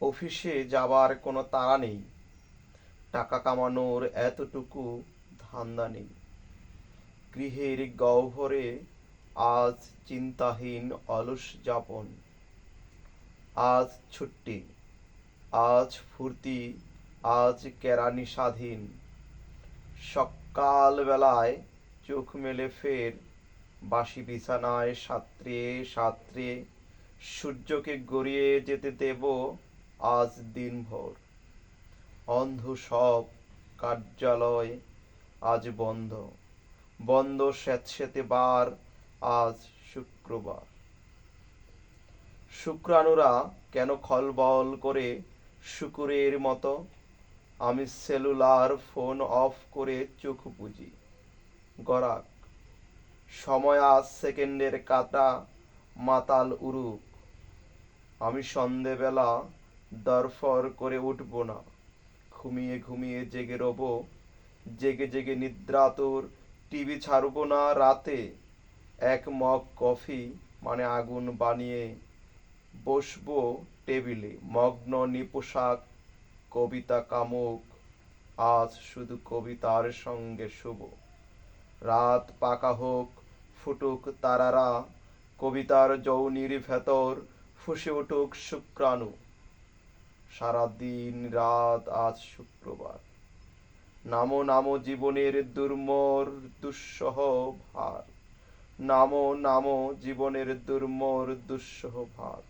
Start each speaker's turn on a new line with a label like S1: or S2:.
S1: অফিসে যাবার কোনো তাড়া নেই। টাকা কামানোর এতটুকু ধান্দা নেই। গৃহের গহ্বরে আজ চিন্তাহীন অলস যাপন। আজ ছুটি, আজ ফুর্তি, আজ কেরানি স্বাধীন। সকাল বেলায় চোখ মেলে ফের বাসি বিছানায় সাঁতরে সাঁতরে সূর্যকে গড়িয়ে যেতে দেব আজ দিনভর। অন্ধ সব কার্যালয় আজ বন্ধ। বন্ধ স্যাঁতস্যাঁতে বার আজ শুক্রবার। শুক্রাণুরা কেন খলবল করে শুকুরের মতো? আমি সেলুলার ফোন অফ করে চোখ বুঝি গরাক, সময় আজ সেকেন্ডের কাটা মাতাল উরুক। আমি সন্ধেবেলা দরফর করে উঠব না। ঘুমিয়ে ঘুমিয়ে জেগে রব, জেগে জেগে নিদ্রাতুর টিভি ছাড়ব না রাতে। এক মগ কফি মানে আগুন বানিয়ে বসবো টেবিলে। মগ্ন নিপোশাক কবিতা কামুক, আজ শুধু কবিতার সঙ্গে শুভ। রাত পাকা হোক, ফুটুক তারারা, কবিতার যৌনির ভেতর ফুসে উঠুক শুক্রাণু। সারাদিন রাত, আজ শুক্রবার। নামো নামো জীবনের দুর্মর, দুঃসহ ভার। নামো নামো জীবনের দুর্মর, দুঃসহ ভার।